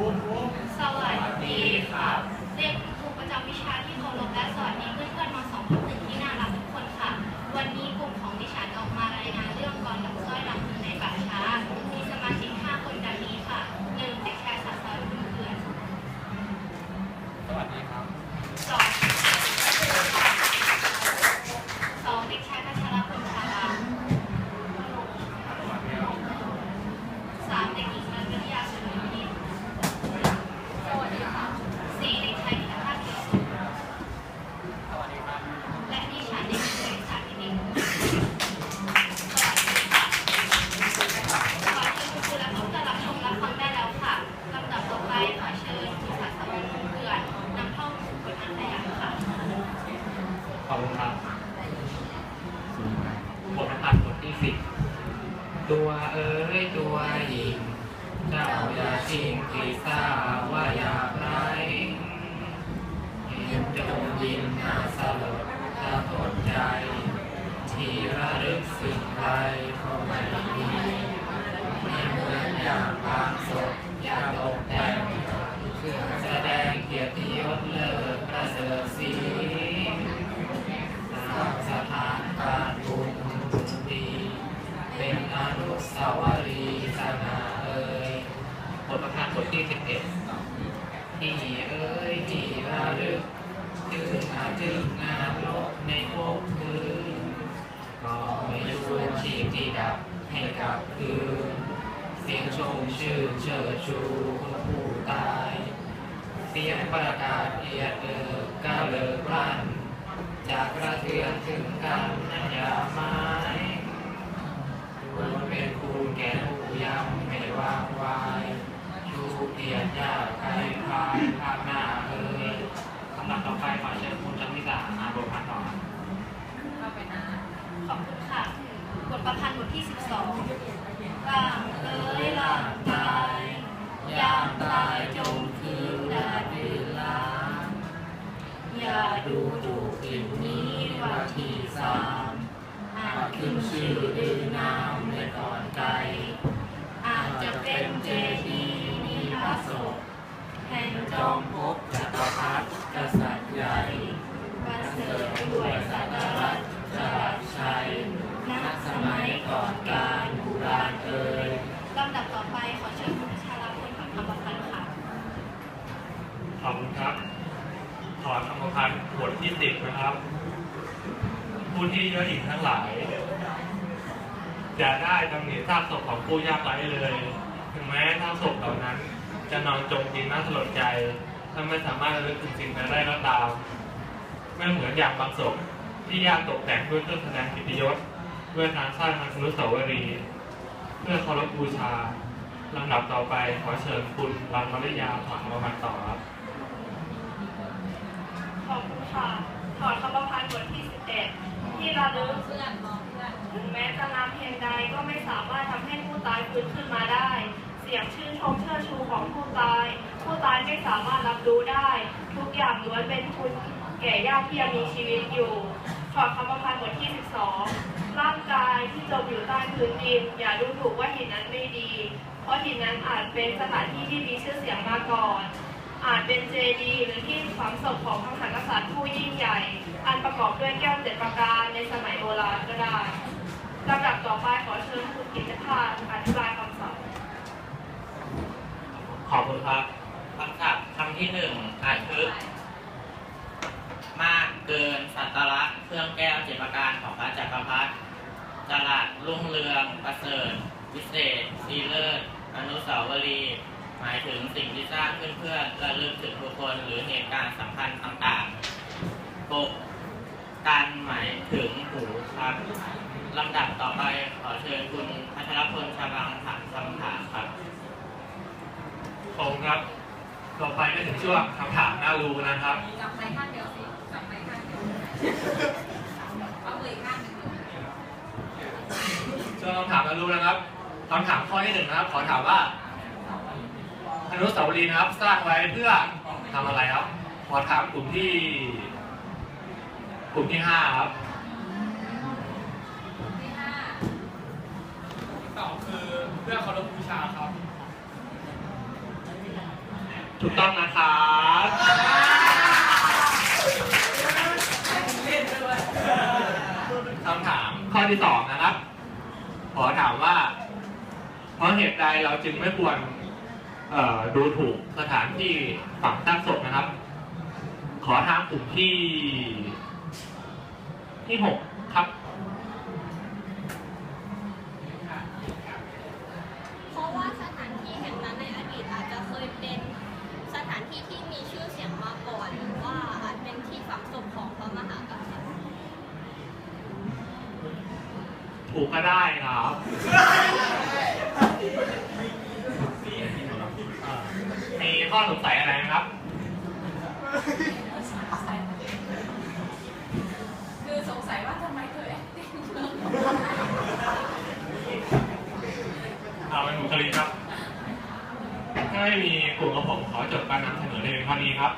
สวั เอ๋ยตัวหญิง เจ้าอย่าชิงกีศาว่าอย่าไรเห็นจงยินหน้าสลดถ้าทนใจ ชื่อเชิดชูคุณผู้ตายเสียงประกาศเอียดเอิบก้าวเลิกลั่นจากกระเทือนถึงกันนัญญามา ดูถูกสิ่งนี้ว่าที่สามอาจขึ้นชื่อดือนามในก่อนไกลอาจจะเป็นเจดีย์มีพระศพแห่งจจออมมภพจักรพรรดิกษัตริย์ใหญ่ประเสริฐด้วยสักการะจรัสชัยณสมัยก่อนการโบูราณเอ่ยลำดับต่อไปขอเชิญคุณชาลาพลกับคำประพันธ์ค่ะขอบคุณครับถ อนคำพันธ์บทที่สิบนะครับ ผู้ที่เยอะหญิงทั้งหลาย จะได้ตำหนิซากศพของผู้ยากไร้เลย ถึงแม้ซากศพเหล่านั้น จะนอนจมดินน่าสลดใจถ้าไม่สามารถระลึกถึงสิ่งนั้นได้ก็ตามไม่เหมือนอย่างบางศพที่ญาติตกแต่งด้วยเครื่องแสดงกิติยศด้วยการสร้างอนุสาวรีย์เพื่อเคารพบูชาลำดับต่อไปขอเชิญคุณรังมรยาถอนคำพันธ์ต่อครับ ขอบคุณค่ะถอนคำประพันธ์บทที่ 11 ที่ระลึกถึงแม้จะนำเพียงใดก็ไม่สามารถทำให้ผู้ตายฟื้นขึ้นมาได้ เสียงชื่นชมเชิดชูของผู้ตาย ผู้ตายไม่สามารถรับรู้ได้ ทุกอย่างล้วนเป็นคุณแก่ญาติที่ยังมีชีวิตอยู่ถอดคำประพันธ์บทที่ 12 ร่างกายที่จมอยู่ใต้พื้นดิน อย่าดูถูกว่าหินนั้นไม่ดี เพราะหินนั้นอาจเป็นสถานที่ที่มีชื่อเสียงมาก่อน อาจเป็นเจดีย์หรือที่ฝังศพของพระมหากษัตริย์ผู้ยิ่งใหญ่ อันประกอบด้วยแก้วเจ็ดประการในสมัยโบราณก็ได้ลำดับต่อไปขอเชิญคุณกิติภาอธิบายคำสอนขอบคุณครับคำศัพท์คำที่หนึ่งอาทึกมากเกินสัตระเครื่องแก้วเจ็ดประการของพระจักรพรรดิจรัสรุ่งเรือง ประเสริฐ วิเศษสีเลิศอนุสาวรีย์ หมายถึงสิ่งที่สร้างขึ้นเพื่อระลึกถึงบุคคลหรือเหตุการณ์สำคัญต่างๆปกการหมายถึงหูครับลำดับต่อไปขอเชิญคุณพัชรพลชาบังถามคำถามครับขอบคุณครับ ต่อไปก็ถึงช่วงคำถามน่ารู้นะครับจับไม้ข้างเดียวสิจับไม้ข้างเดียวเอามืออีกข้างหนึ่งช่วงคำถามน่ารู้นะครับคำถามข้อที่หนึ่งนะครับ ขอถามว่าอ นุสาวรีย์นะครับ สร้างไว้เพื่อทำอะไรครับ ขอถามกลุ่มที่ กลุ่มที่ห้าครับ ที่ห้าตอบคือเพื่อเคารพบูชาครับขถูกต้องนะครับคำถามข้อที่สองนะครับ ขอถามว่า เพราะเหตุใดเราจึงไม่ควรเอ่อ ดูถูกสถานที่ฝังซากศพนะครับ ขอทางกลุ่มที่ที่หกครับเพราะว่าสถานที่แห่งนั้นในอดีตอาจจะเคยเป็นสถานที่ที่มีชื่อเสียงมาก่อนหรือว่าอาจเป็นที่ฝังศพของพระมหากษัตริย์ถูกก็ได้ครับมี ข้อสงสัยอะไรไหมครับ คือสงสัยว่าทำไมเธอ acting เอาเป็นบุคลิกครับ ถ้าไม่มีกลุ่มกับผมขอจบการนำเสนอในเพียงเท่านี้ครับ